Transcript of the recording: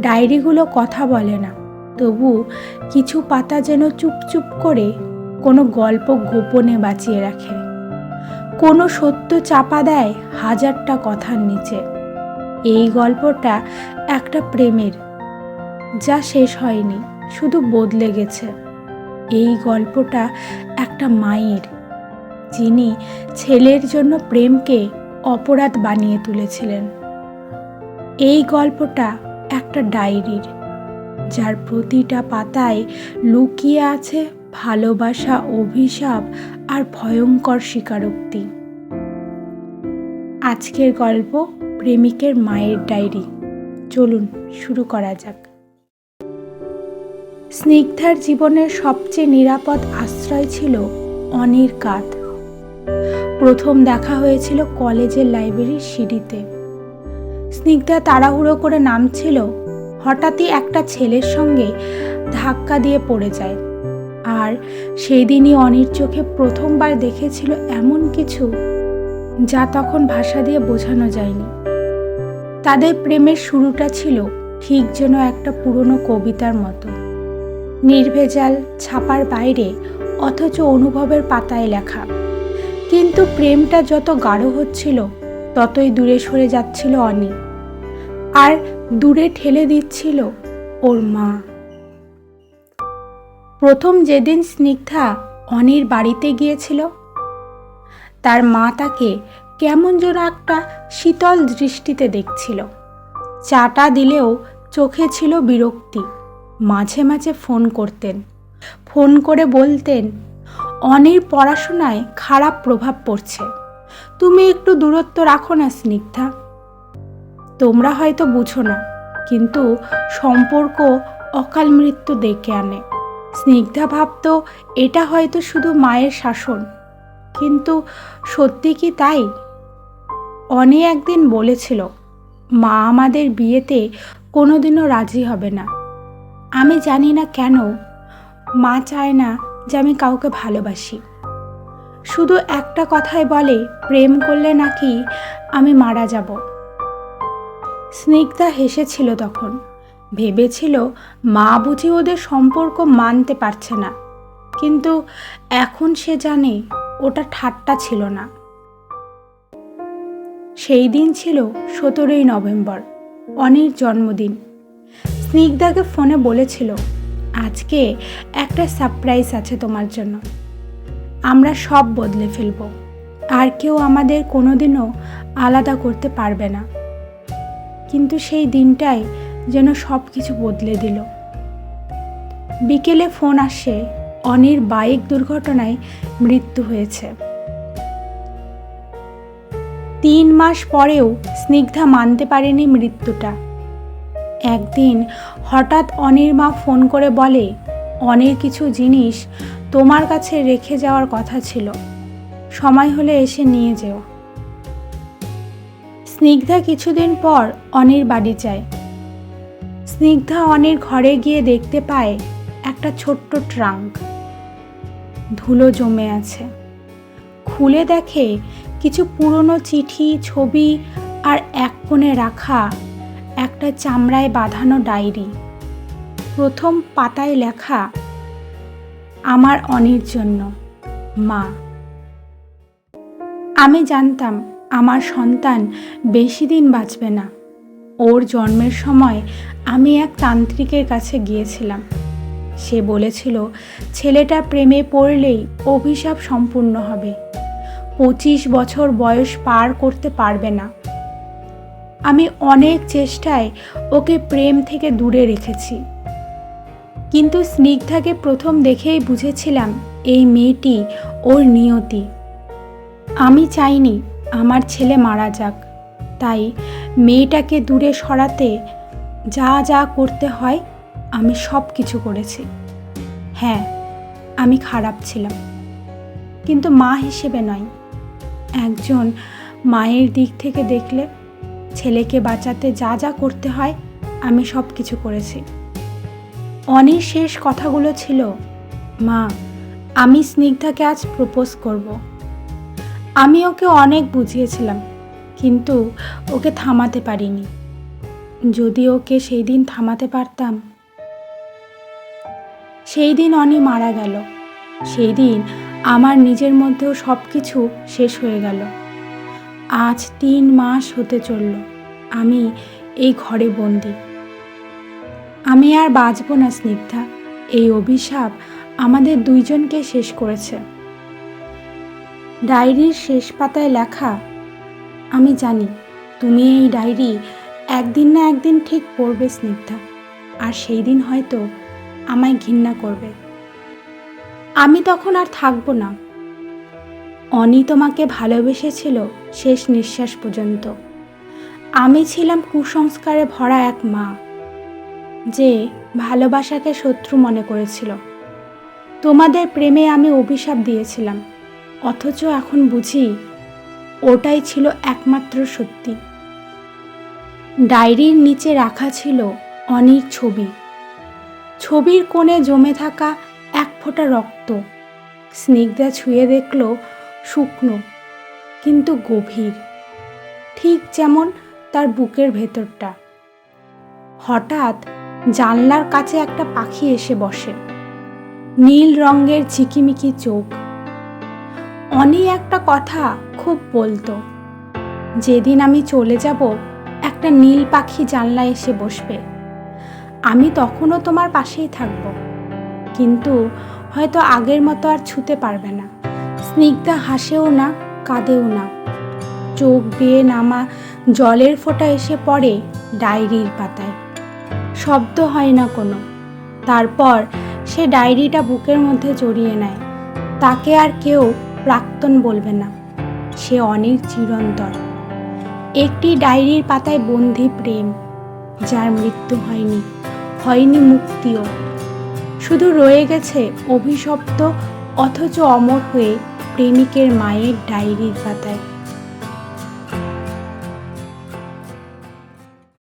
ডায়েরিগুলো কথা বলে না। তবু কিছু পাতা যেন চুপচুপ করে কোনো গল্প গোপনে বাঁচিয়ে রাখে। কোনো সত্য চাপা দেয় হাজারটা কথার নিচে। এই গল্পটা একটা প্রেমের, যা শেষ হয়নি, শুধু বদলে গেছে। এই গল্পটা একটা মায়ের, যিনি ছেলের জন্য প্রেমকে অপরাধ বানিয়ে তুলেছিলেন। এই গল্পটা একটা ডায়েরির, যার প্রতিটা পাতায় লুকিয়ে আছে ভালোবাসা, অভিশাপ আর ভয়ঙ্কর স্বীকারোক্তি। আজকের গল্প প্রেমিকের মায়ের ডায়েরি। চলুন শুরু করা যাক। স্নিগ্ধার জীবনের সবচেয়ে নিরাপদ আশ্রয় ছিল অনির কাত প্রথম দেখা হয়েছিল কলেজের লাইব্রেরির সিঁড়িতে। স্নিগ্ধা তাড়াহুড়ো করে নামছিল। হঠাৎই একটা ছেলের সঙ্গে ধাক্কা দিয়ে পড়ে যায়। আর সেদিনই অনির চোখে প্রথমবার দেখেছিল এমন কিছু যা তখন ভাষা দিয়ে বোঝানো যায়নি। তাদের প্রেমের শুরুটা ছিল ঠিক যেন একটা পুরনো কবিতার মতো। নির্ভেজাল, ছাপার বাইরে, অথচ অনুভবের পাতায় লেখা। কিন্তু প্রেমটা যত গাঢ় হচ্ছিল, ততই দূরে সরে যাচ্ছিল অনি। আর দূরে ঠেলে দিচ্ছিল ওর মা। প্রথম যেদিন স্নিগ্ধা অনির বাড়িতে গিয়েছিল, তার মা তাকে কেমন যেন একটা শীতল দৃষ্টিতে দেখছিল। চাটা দিলেও চোখে ছিল বিরক্তি। মাঝে মাঝে ফোন করতেন। ফোন করে বলতেন, অনির পড়াশোনায় খারাপ প্রভাব পড়ছে। তুমি একটু দূরত্ব রাখো না স্নিগ্ধা। তোমরা হয়তো বুঝো না, কিন্তু সম্পর্ক অকাল মৃত্যু ডেকে আনে। স্নিগ্ধা ভাবত, এটা হয়তো শুধু মায়ের শাসন, কিন্তু সত্যি কি তাই? অনি একদিন বলেছিল, মা আমাদের বিয়েতে কোনোদিনও রাজি হবে না। আমি জানি না কেন, মা চায় না যে আমি কাউকে ভালোবাসি। শুধু একটা কথাই বলে, প্রেম করলে নাকি আমি মারা যাব? স্নিগ্ধা হেসেছিল তখন। ভেবেছিল মা বুঝি ওদের সম্পর্ক মানতে পারছে না। কিন্তু এখন সে জানে ওটা ঠাট্টা ছিল না। সেই দিন ছিল সতেরোই নভেম্বর, অনির জন্মদিন। স্নিগ্ধাকে ফোনে বলেছিল, আজকে একটা সারপ্রাইজ আছে তোমার জন্য। আমরা সব বদলে ফেলব। আর কেউ আমাদের কোনোদিনও আলাদা করতে পারবে না। কিন্তু সেই দিনটাই যেন সব কিছু বদলে দিল। বিকেলে ফোন আসে, অনির বাইক দুর্ঘটনায় মৃত্যু হয়েছে। তিন মাস পরেও স্নিগ্ধা মানতে পারেনি মৃত্যুটা। একদিন হঠাৎ অনির মা ফোন করে বলে, অনির কিছু জিনিস তোমার কাছে রেখে যাওয়ার কথা ছিল। সময় হলে এসে নিয়ে যেও। স্নিগ্ধা কিছুদিন পর অনির বাড়ি যায়। স্নিগ্ধা অনির ঘরে গিয়ে দেখতে পায় একটা ছোট্ট ট্রাঙ্ক। ধুলো জমে আছে। খুলে দেখে কিছু পুরনো চিঠি, ছবি আর এক কোণে রাখা একটা চামড়ায় বাঁধানো ডায়েরি। প্রথম পাতায় লেখা, আমার অনির জন্য, মা। আমি জানতাম আমার সন্তান বেশি দিন বাঁচবে না। ওর জন্মের সময় আমি এক তান্ত্রিকের কাছে গিয়েছিলাম। সে বলেছিল, ছেলেটা প্রেমে পড়লেই অভিশাপ সম্পূর্ণ হবে। পঁচিশ বছর বয়স পার করতে পারবে না। আমি অনেক চেষ্টায় ওকে প্রেম থেকে দূরে রেখেছি। কিন্তু স্নিগ্ধাকে প্রথম দেখেই বুঝেছিলাম, এই মেয়েটি ওর নিয়তি। আমি চাইনি আমার ছেলে মারা যাক। তাই মেয়েটাকে দূরে সরাতে যা যা করতে হয়, আমি সব কিছু করেছি। হ্যাঁ আমি খারাপ ছিলাম। কিন্তু মা হিসেবে নয়। একজন মায়ের দিক থেকে দেখলে ছেলেকে বাঁচাতে যা যা করতে হয়, আমি সব কিছু করেছি। অনির শেষ কথাগুলো ছিল, মা, আমি স্নিগ্ধাকে আজ প্রপোজ করব। আমি ওকে অনেক বুঝিয়েছিলাম, কিন্তু ওকে থামাতে পারিনি। যদি ওকে সেই দিন থামাতে পারতাম, সেই দিন অনি মারা গেল। সেই দিন আমার নিজের মধ্যেও সব কিছু শেষ হয়ে গেল। আজ তিন মাস হতে চলল, আমি এই ঘরে বন্দি। আমি আর বাঁচব না স্নিগ্ধা, এই অভিশাপ আমাদের দুইজনকে শেষ করেছে। ডায়েরির শেষ পাতায় লেখা, আমি জানি, তুমি এই ডায়েরি একদিন না একদিন ঠিক পড়বে স্নিগ্ধা, আর সেই দিন হয়তো আমায় ঘৃণা করবে। আমি তখন আর থাকব না। অনি তোমাকে ভালোবেসেছিল শেষ নিঃশ্বাস পর্যন্ত। আমি ছিলাম কুসংস্কারে ভরা এক মা, যে ভালোবাসাকে শত্রু মনে করেছিল। তোমাদের প্রেমে আমি অভিশাপ দিয়েছিলাম। অথচ এখন বুঝি ওটাই ছিল একমাত্র সত্যি। ডায়েরির নিচে রাখা ছিল অনেক ছবি। ছবির কোণে জমে থাকা এক ফোঁটা রক্ত। স্নিগ্ধা ছুঁয়ে দেখল শুকনো, কিন্তু গভীর, ঠিক যেমন তার বুকের ভেতরটা। হঠাৎ জানলার কাছে একটা পাখি এসে বসে। নীল রঙের চিকিমিকি চোখ। অনি একটা কথা খুব বলতো। যেদিন আমি চলে যাব, একটা নীল পাখি জানলায় এসে বসবে। আমি তখনও তোমার পাশেই থাকব। কিন্তু হয়তো আগের মতো আর ছুতে পারবে না। স্নিগ্ধা হাসেও না, কাঁদেও না। চোখ বেয়ে নামা জলের ফোঁটা এসে পড়ে ডায়েরির পাতায়। শব্দ হয় না কোনো। তারপর সে ডায়েরিটা বুকের মধ্যে জড়িয়ে নেয়। তাকে আর কেউ প্রাক্তন বলবে না। সে অনেক চিরন্তর একটি ডায়েরির পাতায় বন্ধি প্রেম, যার মৃত্যু হয়নি হয়নি মুক্তিও। শুধু রয়ে গেছে অভিশপ্ত অথচ অমর হয়ে প্রেমিকের মায়ের ডায়েরির পাতায়।